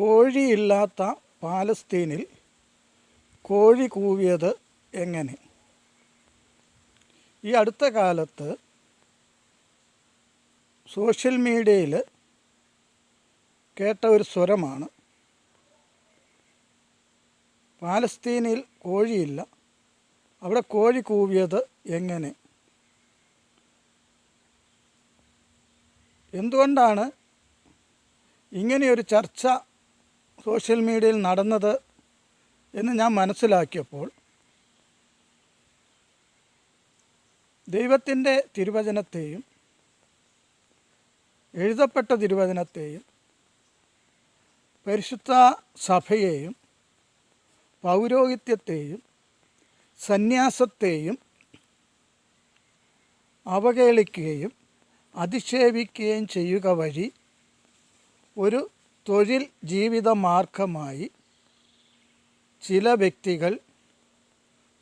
കോഴിയില്ലാത്ത പാലസ്തീനിൽ കോഴി കൂവിയത് എങ്ങനെ? ഈ അടുത്ത കാലത്ത് സോഷ്യൽ മീഡിയയിൽ കേട്ട ഒരു സ്വരമാണ്. പാലസ്തീനിൽ കോഴിയില്ല അവിടെ കോഴി കൂവിയത് എങ്ങനെ? എന്തുകൊണ്ടാണ് ഇങ്ങനെയൊരു ചർച്ച സോഷ്യൽ മീഡിയയിൽ നടന്നത് എന്ന് ഞാൻ മനസ്സിലാക്കിയപ്പോൾ ദൈവത്തിന്റെ തിരുവചനത്തെയും എഴുതപ്പെട്ട തിരുവചനത്തെയും പരിശുദ്ധ സഭയെയും പൗരോഹിത്യത്തെയും സന്യാസത്തെയും അവഹേളിക്കുകയും അധിക്ഷേപിക്കുകയും ചെയ്യുക വഴി ഒരു തൊഴിൽ ജീവിത മാർഗമായി ചില വ്യക്തികൾ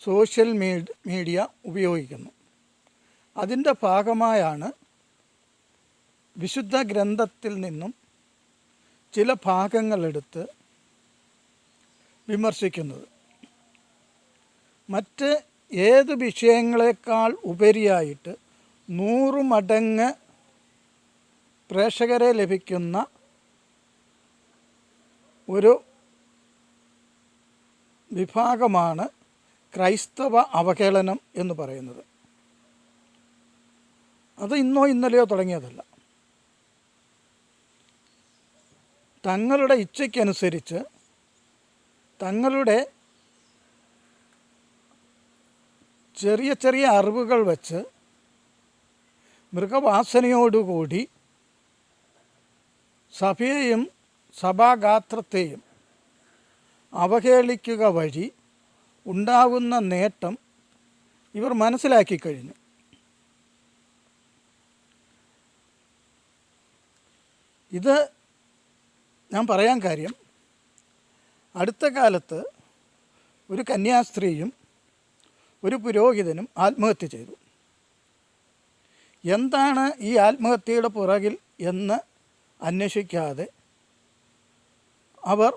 സോഷ്യൽ മീഡ് മീഡിയ ഉപയോഗിക്കുന്നു. അതിന്റെ ഭാഗമായാണ് വിശുദ്ധ ഗ്രന്ഥത്തിൽ നിന്നും ചില ഭാഗങ്ങളെടുത്ത് വിമർശിക്കുന്നത്. മറ്റ് ഏത് വിഷയങ്ങളെക്കാൾ ഉപരിയായിട്ട് നൂറ് മടങ്ങ് പ്രേക്ഷകരെ ലഭിക്കുന്ന ഒരു വിഭാഗമാണ് ക്രൈസ്തവ അവഹേളനം എന്ന് പറയുന്നത്. അത് ഇന്നോ ഇന്നലെയോ തുടങ്ങിയതല്ല. തങ്ങളുടെ ഇച്ഛയ്ക്കനുസരിച്ച് തങ്ങളുടെ ചെറിയ ചെറിയ അറിവുകൾ വച്ച് മൃഗവാസനയോടുകൂടി സഭയെയും സഭാഗാത്രത്തെയും അവഹേളിക്കുക വഴി ഉണ്ടാകുന്ന നേട്ടം ഇവർ മനസ്സിലാക്കി കഴിഞ്ഞു. ഇത് ഞാൻ പറയാൻ കാര്യം അടുത്ത കാലത്ത് ഒരു കന്യാസ്ത്രീയും ഒരു പുരോഹിതനും ആത്മഹത്യ ചെയ്തു. എന്താണ് ഈ ആത്മഹത്യയുടെ പുറകിൽ എന്ന് അന്വേഷിക്കാതെ അവർ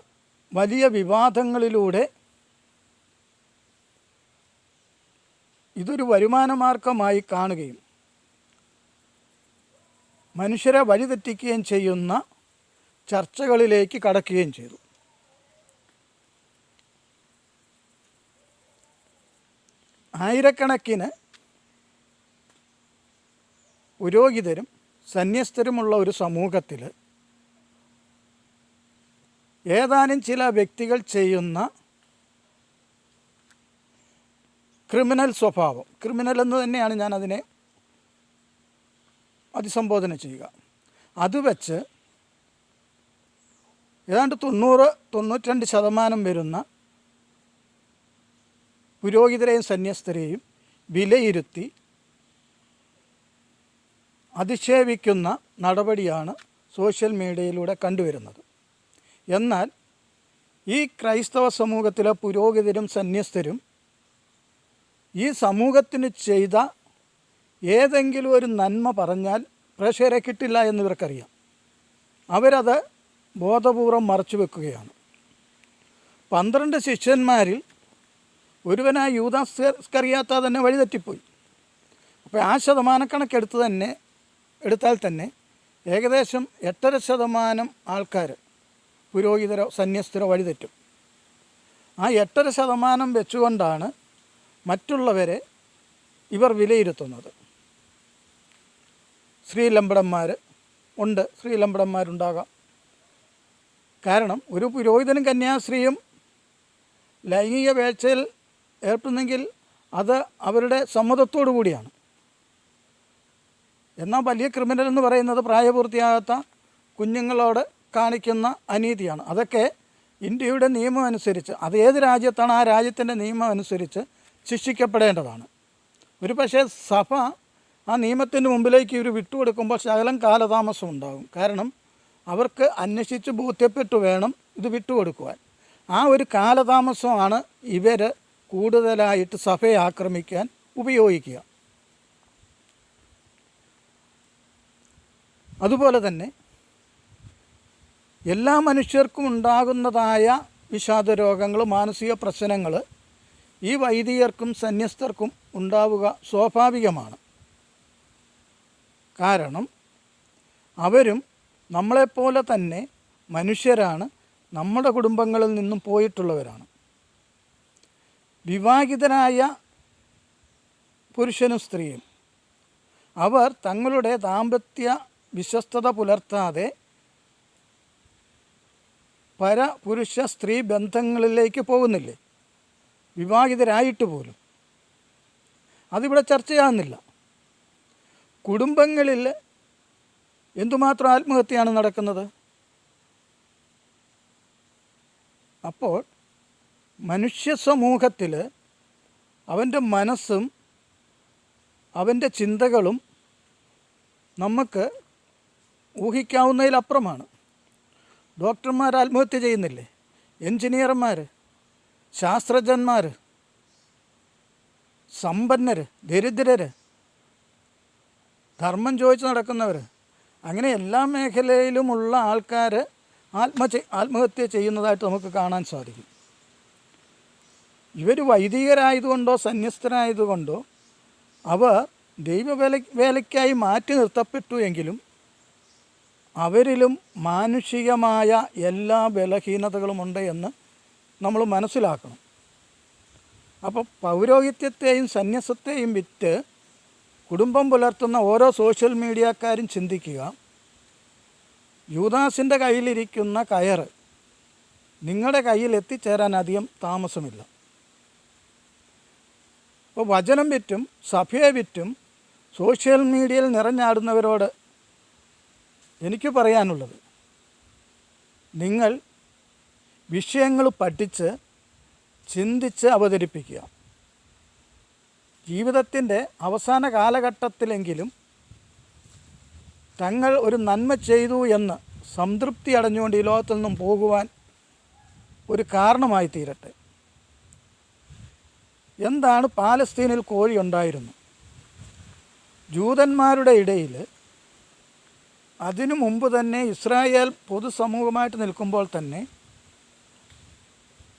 വലിയ വിവാദങ്ങളിലൂടെ ഇതൊരു വരുമാനമാർഗമായി കാണുകയും മനുഷ്യരെ വഴിതെറ്റിക്കുകയും ചെയ്യുന്ന ചർച്ചകളിലേക്ക് കടക്കുകയും ചെയ്തു. ആയിരക്കണക്കിന് പുരോഹിതരും സന്യസ്തരുമുള്ള ഒരു സമൂഹത്തിൽ ഏതാനും ചില വ്യക്തികൾ ചെയ്യുന്ന ക്രിമിനൽ സ്വഭാവം. ക്രിമിനൽ എന്ന് തന്നെയാണ് ഞാൻ അതിനെ അഭിസംബോധന ചെയ്യുക. അത് വെച്ച് ഏതാണ്ട് തൊണ്ണൂറ് തൊണ്ണൂറ്റിരണ്ട് ശതമാനം വരുന്ന പുരോഹിതരെയും സന്യസ്തരെയും വിലയിരുത്തി അധിക്ഷേപിക്കുന്ന നടപടിയാണ് സോഷ്യൽ മീഡിയയിലൂടെ കണ്ടുവരുന്നത്. എന്നാൽ ഈ ക്രൈസ്തവ സമൂഹത്തിലെ പുരോഹിതരും സന്യസ്തരും ഈ സമൂഹത്തിന് ചെയ്ത ഏതെങ്കിലും ഒരു നന്മ പറഞ്ഞാൽ പ്രേക്ഷകരെ കിട്ടില്ല എന്നിവർക്കറിയാം അവരത് ബോധപൂർവം മറച്ചു വെക്കുകയാണ്. പന്ത്രണ്ട് ശിഷ്യന്മാരിൽ ഒരുവനായ യൂതാസ്കറിയാത്ത തന്നെ വഴിതെറ്റിപ്പോയി. അപ്പോൾ ആ ശതമാനക്കണക്കെടുത്ത് തന്നെ എടുത്താൽ തന്നെ ഏകദേശം എട്ടര ശതമാനം ആൾക്കാർ പുരോഹിതരോ സന്യസ്തരോ വഴിതെറ്റും ആ എട്ടര ശതമാനം വെച്ചുകൊണ്ടാണ് മറ്റുള്ളവരെ ഇവർ വിലയിരുത്തുന്നത്. ശ്രീലമ്പടന്മാർ ഉണ്ട് ശ്രീലമ്പടന്മാരുണ്ടാകാം കാരണം ഒരു പുരോഹിതനും കന്യാസ്ത്രീയും ലൈംഗിക വേഴ്ചയിൽ ഏർപ്പെടുന്നെങ്കിൽ അത് അവരുടെ സമ്മതത്തോടു കൂടിയാണ്. എന്നാൽ വലിയ ക്രിമിനൽ എന്ന് പറയുന്നത് പ്രായപൂർത്തിയാകാത്ത കുഞ്ഞുങ്ങളോട് കാണിക്കുന്ന അനീതിയാണ്. അതൊക്കെ ഇന്ത്യയുടെ നിയമം അനുസരിച്ച് അത് ഏത് രാജ്യത്താണ് ആ രാജ്യത്തിന്റെ നിയമം അനുസരിച്ച് ശിക്ഷിക്കപ്പെടേണ്ടതാണ്. ഒരു പക്ഷേ സഭ ആ നിയമത്തിന് മുമ്പിലേക്ക് ഇവർ വിട്ടുകൊടുക്കുമ്പോൾ ശകലം കാലതാമസം ഉണ്ടാകും. കാരണം അവർക്ക് അന്വേഷിച്ച് ബോധ്യപ്പെട്ട് വേണം ഇത് വിട്ടുകൊടുക്കുവാൻ. ആ ഒരു കാലതാമസമാണ് ഇവർ കൂടുതലായിട്ട് സഭയെ ആക്രമിക്കാൻ ഉപയോഗിക്കുക. അതുപോലെ തന്നെ എല്ലാ മനുഷ്യർക്കും ഉണ്ടാകുന്നതായ വിഷാദ രോഗങ്ങൾ മാനസിക പ്രശ്നങ്ങൾ ഈ വൈദികർക്കും സന്യസ്തർക്കും ഉണ്ടാവുക സ്വാഭാവികമാണ്. കാരണം അവരും നമ്മളെപ്പോലെ തന്നെ മനുഷ്യരാണ് നമ്മുടെ കുടുംബങ്ങളിൽ നിന്നും പോയിട്ടുള്ളവരാണ്. വിവാഹിതരായ പുരുഷനും സ്ത്രീയും അവർ തങ്ങളുടെ ദാമ്പത്യ വിശ്വസ്തത പുലർത്താതെ പരപുരുഷ സ്ത്രീ ബന്ധങ്ങളിലേക്ക് പോകുന്നില്ലേ? വിവാഹിതരായിട്ട് പോലും. അതിവിടെ ചർച്ചയാകുന്നില്ല കുടുംബങ്ങളിൽ എന്തുമാത്രം ആത്മഹത്യയാണ് നടക്കുന്നത്? അപ്പോൾ മനുഷ്യ സമൂഹത്തിൽ അവന്റെ മനസ്സും അവന്റെ ചിന്തകളും നമുക്ക് ഊഹിക്കാവുന്നതിലപ്പുറമാണ്. ഡോക്ടർമാർ ആത്മഹത്യ ചെയ്യുന്നില്ലേ? എൻജിനീയർമാർ ശാസ്ത്രജ്ഞന്മാർ സമ്പന്നർ ദരിദ്രർ ധർമ്മം ചോദിച്ച് നടക്കുന്നവർ അങ്ങനെ എല്ലാ മേഖലയിലുമുള്ള ആൾക്കാർ ആത്മ ആത്മഹത്യ ചെയ്യുന്നതായിട്ട് നമുക്ക് കാണാൻ സാധിക്കും. ഇവർ വൈദികരായതുകൊണ്ടോ സന്യസ്തരായതുകൊണ്ടോ അവർ ദൈവവേല വേലയ്ക്കായി മാറ്റി നിർത്തപ്പെട്ടു എങ്കിലും അവരിലും മാനുഷികമായ എല്ലാ ബലഹീനതകളുമുണ്ട് എന്ന് നമ്മൾ മനസ്സിലാക്കണം. അപ്പോൾ പൗരോഹിത്യത്തെയും സന്യസത്തെയും വിറ്റ് കുടുംബം പുലർത്തുന്ന ഓരോ സോഷ്യൽ മീഡിയക്കാരും ചിന്തിക്കുക യൂദാസിന്റെ കയ്യിലിരിക്കുന്ന കയറ് നിങ്ങളുടെ കയ്യിൽ എത്തിച്ചേരാൻ അധികം താമസമില്ല. അപ്പോൾ വചനം വിറ്റും സഭയെ വിറ്റും സോഷ്യൽ മീഡിയയിൽ നിറഞ്ഞാടുന്നവരോട് എനിക്ക് പറയാനുള്ളത്. നിങ്ങൾ വിഷയങ്ങൾ പഠിച്ച് ചിന്തിച്ച് അവതരിപ്പിക്കുക. ജീവിതത്തിന്റെ അവസാന കാലഘട്ടത്തിലെങ്കിലും തങ്ങൾ ഒരു നന്മ ചെയ്തു എന്ന് സംതൃപ്തി അടഞ്ഞുകൊണ്ട് ഈ ലോകത്തിൽ നിന്നും പോകുവാൻ ഒരു കാരണമായി തീരട്ടെ. എന്താണ് പാലസ്തീനിൽ കോഴി ഉണ്ടായിരുന്നു ജൂതന്മാരുടെ ഇടയിൽ അതിനു മുമ്പ് തന്നെ ഇസ്രായേൽ പൊതുസമൂഹമായിട്ട് നിൽക്കുമ്പോൾ തന്നെ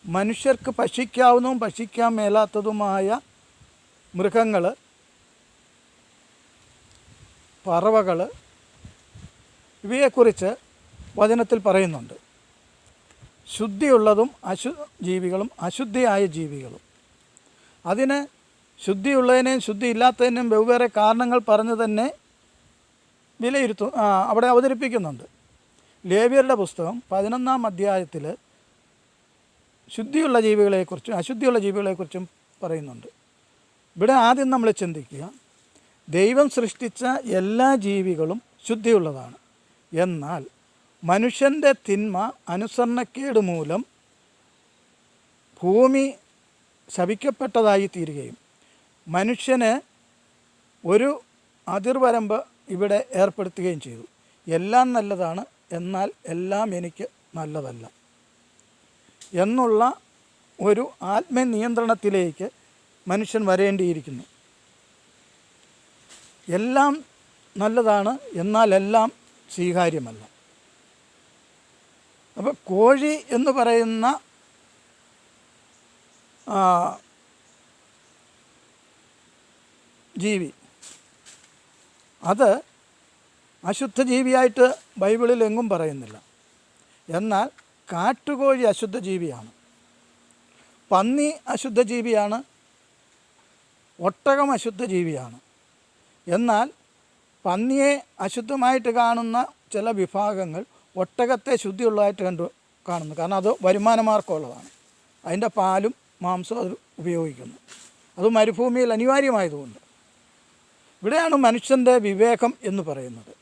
മനുഷ്യർക്ക് ഭക്ഷിക്കാവുന്നതും ഭക്ഷിക്കാൻ മേലാത്തതുമായ മൃഗങ്ങൾ പറവകൾ ഇവയെക്കുറിച്ച് വചനത്തിൽ പറയുന്നുണ്ട്. ശുദ്ധിയുള്ളതും അശു ജീവികളും അശുദ്ധിയായ ജീവികളും. അതിന് ശുദ്ധിയുള്ളതിനെയും ശുദ്ധി വെവ്വേറെ കാരണങ്ങൾ പറഞ്ഞു തന്നെ വിലയിരുത്തു അവിടെ അവതരിപ്പിക്കുന്നുണ്ട്. ലേവ്യരുടെ പുസ്തകം പതിനൊന്നാം അധ്യായത്തിൽ ശുദ്ധിയുള്ള ജീവികളെക്കുറിച്ചും അശുദ്ധിയുള്ള ജീവികളെക്കുറിച്ചും പറയുന്നുണ്ട്. ഇവിടെ ആദ്യം നമ്മൾ ചിന്തിക്കുക ദൈവം സൃഷ്ടിച്ച എല്ലാ ജീവികളും ശുദ്ധിയുള്ളതാണ്. എന്നാൽ മനുഷ്യന്റെ തിന്മ അനുസരണക്കേട് മൂലം ഭൂമി ശപിക്കപ്പെട്ടതായി തീരുകയും മനുഷ്യന് ഒരു അതിർവരമ്പ് ഇവിടെ ഏർപ്പെടുത്തുകയും ചെയ്തു. എല്ലാം നല്ലതാണ് എന്നാൽ എല്ലാം എനിക്ക് നല്ലതല്ല. എന്നുള്ള ഒരു ആത്മനിയന്ത്രണത്തിലേക്ക് മനുഷ്യൻ വരേണ്ടിയിരിക്കുന്നു. എല്ലാം നല്ലതാണ് എന്നാൽ എല്ലാം സ്വീകാര്യമല്ല. അപ്പോൾ കോഴി എന്ന് പറയുന്ന ജീവി അത് അശുദ്ധ ജീവിയായിട്ട് ബൈബിളിൽ എങ്ങും പറയുന്നില്ല. എന്നാൽ കാട്ടുകോഴി അശുദ്ധ ജീവിയാണ് പന്നി അശുദ്ധ ജീവിയാണ് ഒട്ടകം അശുദ്ധ ജീവിയാണ് എന്നാൽ പന്നിയെ അശുദ്ധമായിട്ട് കാണുന്ന ചില വിഭാഗങ്ങൾ ഒട്ടകത്തെ ശുദ്ധിയുള്ളതായിട്ട് കണ്ടു കാണുന്നു. കാരണം അത് വരുമാനമാർഗമുള്ളതാണ്. അതിന്റെ പാലും മാംസവും അത് ഉപയോഗിക്കുന്നു. അത് മരുഭൂമിയിൽ അനിവാര്യമായതുകൊണ്ട്. ഇവിടെയാണ് മനുഷ്യന്റെ വിവേകം എന്ന് പറയുന്നത്.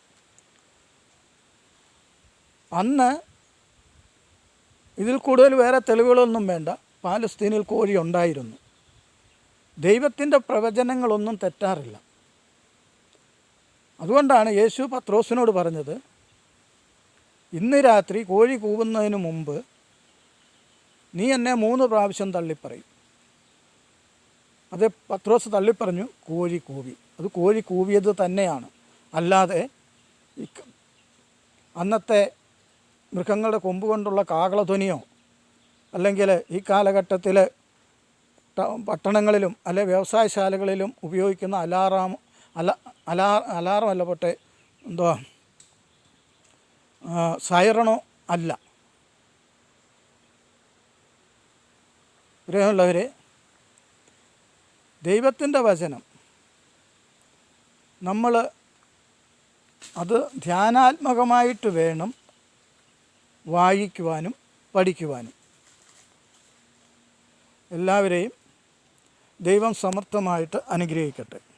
അന്ന് ഇതിൽ കൂടുതൽ വേറെ തെളിവുകളൊന്നും വേണ്ട. പാലസ്തീനിൽ കോഴി ഉണ്ടായിരുന്നു. ദൈവത്തിന്റെ പ്രവചനങ്ങളൊന്നും തെറ്റാറില്ല. അതുകൊണ്ടാണ് യേശു പത്രോസിനോട് പറഞ്ഞത് ഇന്ന് രാത്രി കോഴി കൂവുന്നതിന് മുമ്പ് നീ എന്നെ മൂന്ന് പ്രാവശ്യം തള്ളിപ്പറയും. അത് പത്രോസ് തള്ളിപ്പറഞ്ഞു കോഴി കൂവി. അത് കോഴി കൂവിയത് തന്നെയാണ്. അല്ലാതെ അന്നത്തെ മൃഗങ്ങളുടെ കൊമ്പ് കൊണ്ടുള്ള കാകളധ്വനിയോ അല്ലെങ്കിൽ ഈ കാലഘട്ടത്തിൽ പട്ടണങ്ങളിലും അല്ലെ വ്യവസായശാലകളിലും ഉപയോഗിക്കുന്ന അലാറാം അല അലാ അലാറം അല്ല പോട്ടെ എന്തോ സൈറണോ അല്ല. പ്രിയമുള്ളവരെ ദൈവത്തിന്റെ വചനം നമ്മൾ അത് ധ്യാനാത്മകമായിട്ട് വേണം വായിക്കുവാനും പഠിക്കുവാനും. എല്ലാവരെയും ദൈവം സമർത്ഥമായിട്ട് അനുഗ്രഹിക്കട്ടെ.